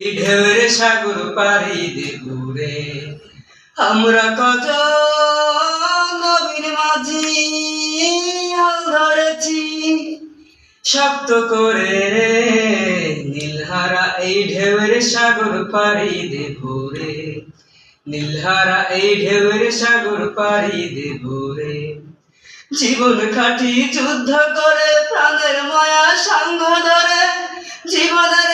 এই ঢেউয়ের সাগর পারি দেব রে আমরা কত নবীন মাঝি হাল ধরেছি। শক্ত করে নীলহারা এই ঢেউয়ের সাগর পাড়ি দেব রে নীলহারা এই ঢেউয়ের সাগর পাড়ি দেব রে জীবন খাটি যুদ্ধ করে প্রাণের মায়া সাঙ্গ ধরে। জীবনের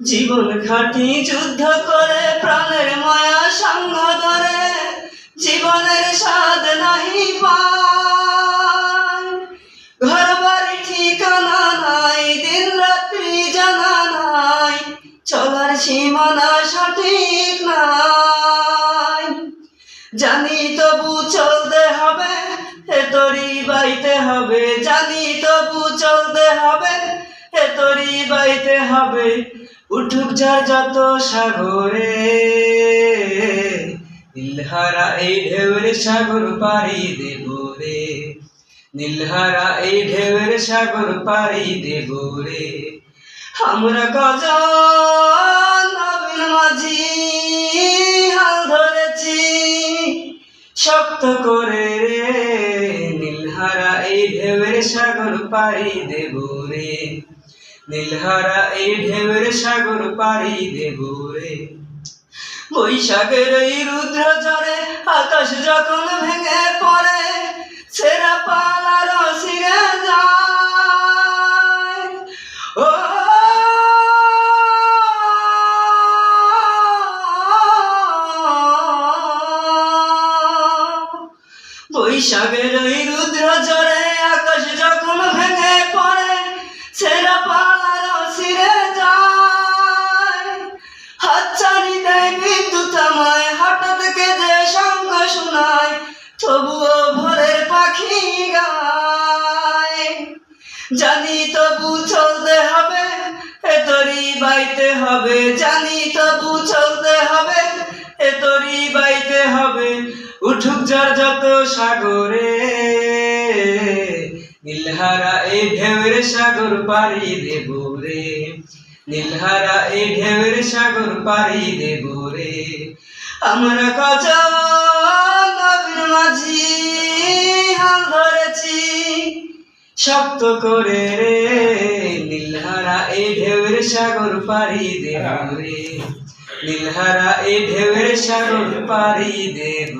জীবন খাটি যুদ্ধ করে, প্রাণের মায়া সাঙ্গ ধরে, জীবনের স্বাদ নাহি ঘর বাড়ি ঠিকানা নাই দিন রাত্রি জানা নাই, চলার সীমানা সঠিক নাই। জানি তবু চলতে হবে তরি বাইতে হবে, জানি তবু চলতে হবে হবে, উঠুক যার যত সাগরে। নীলহারা এই ঢেউরে সাগর পাড়ি দেব রে। নীলহারা এই ঢেউয়ের সাগর পাড়ি দেব রে। আমরা কজন মাঝি, হাল ধরেছি শক্ত করে রে। নীলহারা এই ঢেউরে সাগর পাড়ি দেব রে। নীলহারা এই ঢেউয়ের সাগর পাড়ি দেব রে বৈশাখের এই রুদ্র ঝরে আকাশ যখন ভেঙে পড়ে সেরা পালার সিরে ও বৈশাখের ওই রুদ্র ঝরে তবুও ভোরের পাখি গায়। জানি তবু চলতে হবে, এ তরি বাইতে হবে। জানি তবু চলতে হবে, এ তরি বাইতে হবে। উঠুক যার যত সাগরে, নীলহারা এই ঢেউয়ের সাগর পাড়ি দেব রে। নীলহারা এই ঢেউয়ের সাগর পাড়ি দেব রে। আমরা কত শক্ত করে রে, নীলহারা এই ঢেউয়ের সাগর পাড়ি দেব রে। নীলহারা এই ঢেউয়ের সাগর পাড়ি দেব